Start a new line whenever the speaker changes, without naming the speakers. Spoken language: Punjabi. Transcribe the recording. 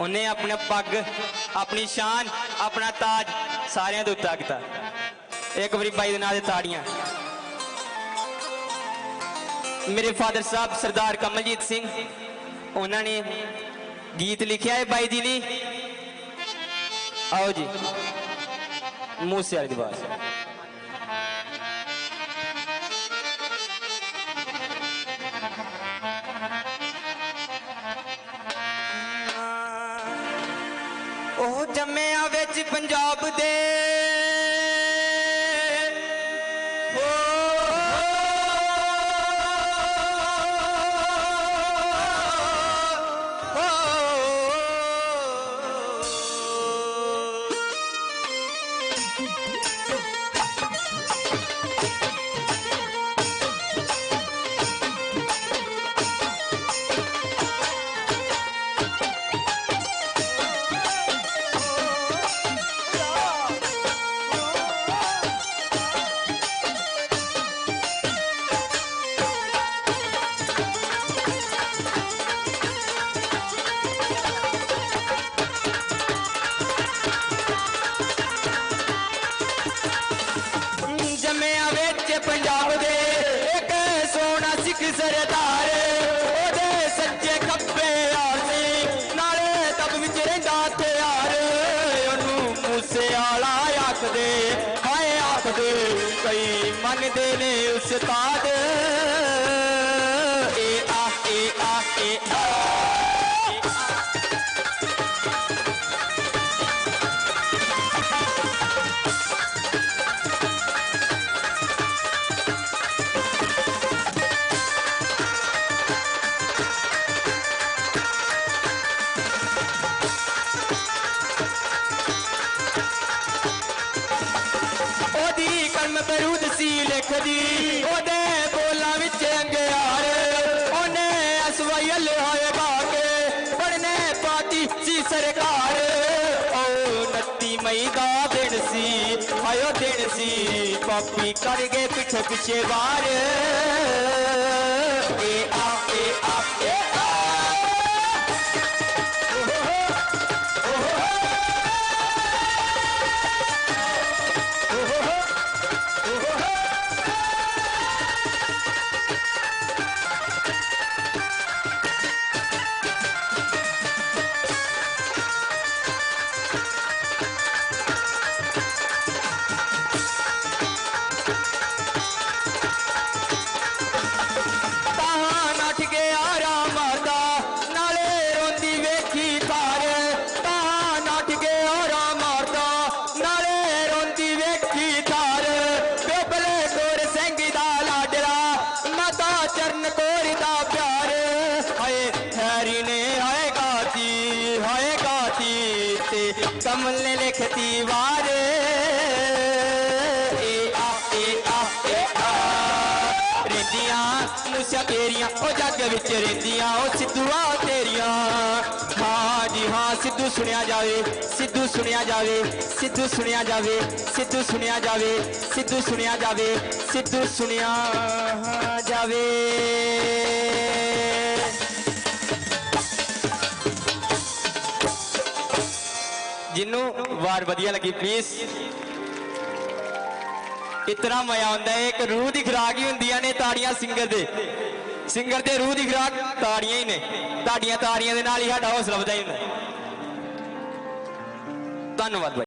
ਉਹਨੇ ਆਪਣਾ ਪੱਗ, ਆਪਣੀ ਸ਼ਾਨ, ਆਪਣਾ ਤਾਜ ਸਾਰਿਆਂ ਦੇ ਉੱਤੇ ਕੀਤਾ ਇੱਕ ਵਾਰੀ ਬਾਈ ਦੇ ਨਾਂ ਦੇ ਤਾੜੀਆਂ। ਮੇਰੇ ਫਾਦਰ ਸਾਹਿਬ ਸਰਦਾਰ ਕਮਲਜੀਤ ਸਿੰਘ, ਉਹਨਾਂ ਨੇ ਗੀਤ ਲਿਖਿਆ ਹੈ ਬਾਈ ਜੀ ਲਈ। ਆਓ ਜੀ, ਮੂਸੇ ਵਾਲੀ ਦੀ ਬਾਤ ਉਹ ਜੰਮਿਆ ਵਿੱਚ ਪੰਜਾਬ ਦੇ ਪੰਜਾਬ ਦੇ ਇੱਕ ਸੋਹਣਾ ਸਿੱਖ ਸਰਦਾਰ, ਉਹਦੇ ਸੱਜੇ ਖੱਬੇ ਯਾਰ ਨਾਲੇ ਤਬ ਵਿੱਚ ਰਹਿੰਦਾ ਹਥਿਆਰ। ਉਹਨੂੰ ਮੂਸੇ ਵਾਲਾ ਆਖਦੇ, ਹਾਏ ਆਖਦੇ, ਕਈ ਮੰਨਦੇ ਨੇ ਉਸਤਾਦ। ਬਰੂਦ ਸੀ ਲਿਖਦੀ ਉਹਦੇ ਬੋਲਾਂ ਵਿੱਚ ਅੰਗਿਆਰ। ਉਹਨੇ ਅਸਵਾਇਲ ਹੋਏ ਬਾਕੇ ਪੜਨੇ ਪਾਤੀ ਸੀ ਸਰਕਾਰ। ਓ 29 ਮਈ ਦਾ ਦਿਨ ਸੀ ਆਇਓ ਦਿਨ ਸੀ। ਪਾਪੀ ਕਰ ਗਏ ਪਿੱਛੇ ਪਿੱਛੇ ਵਾਰ। ਮਾਤਾ ਚਰਨ ਦਾ ਪਿਆਰ। ਹਾਏ ਹੈਰੀ ਨੇ, ਹਾਏ ਗਾਤੀ ਹਾਏ ਗਾਤੀ ਤੇ ਕਮਲ ਨੇ ਲਿਖਤੀ ਵਾਰ। ਤੇਰੀਆਂ ਉਹ ਜੱਗ ਵਿੱਚ ਰਹਿੰਦੀਆਂ, ਉਹ ਸਿੱਧੂਆ ਤੇਰੀਆਂ। ਹਾਂ ਜੀ, ਹਾਂ, ਸਿੱਧੂ ਸੁਣਿਆ ਜਾਵੇ, ਸਿੱਧੂ ਸੁਣਿਆ ਜਾਵੇ, ਸਿੱਧੂ ਸੁਣਿਆ ਜਾਵੇ, ਸਿੱਧੂ ਸੁਣਿਆ ਜਾਵੇ, ਸਿੱਧੂ ਸੁਣਿਆ ਜਾਵੇ, ਸਿੱਧੂ ਸੁਣਿਆ ਜਾਵੇ। ਜਿਹਨੂੰ ਵਾਰ ਵਧੀਆ ਲੱਗੀ ਪਲੀਜ਼ ਇਤਨਾ ਮਜ਼ਾ ਆਉਂਦਾ ਹੈ, ਇੱਕ ਰੂਹ ਦੀ ਖੁਰਾਕ ਹੀ ਹੁੰਦੀਆਂ ਨੇ ਤਾੜੀਆਂ ਸਿੰਗਰ ਦੇ। ਸਿੰਗਰ ਦੇ ਰੂਹ ਦੀ ਖੁਰਾਕ ਤਾੜੀਆਂ ਹੀ ਨੇ। ਤੁਹਾਡੀਆਂ ਤਾੜੀਆਂ ਦੇ ਨਾਲ ਹੀ ਸਾਡਾ ਹੌਸਲਾ ਵਧਾਈ ਹੁੰਦਾ ਧੰਨਵਾਦ ਬਾਈ।